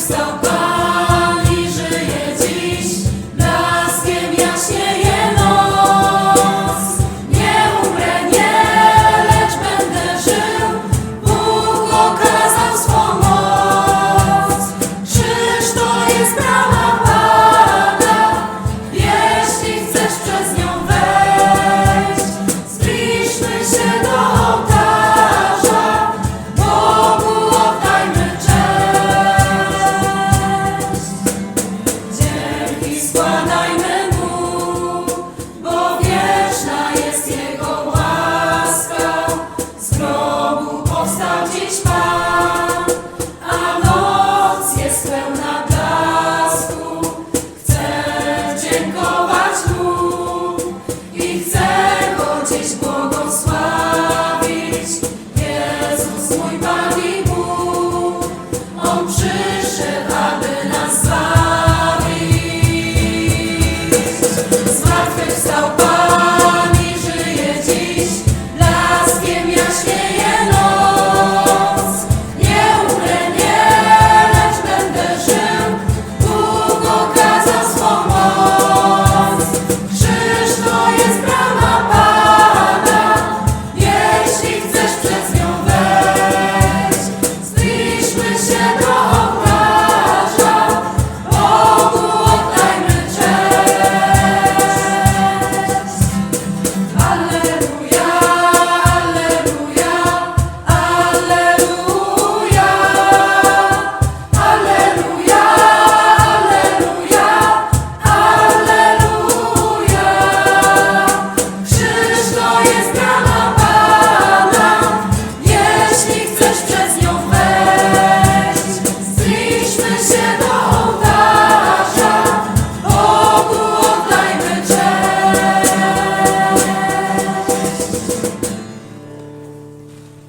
está dziś błogosławić. Jezus mój Pan i Bóg, On przyszedł, aby nas zbawić. Zmartwychwstał Pan.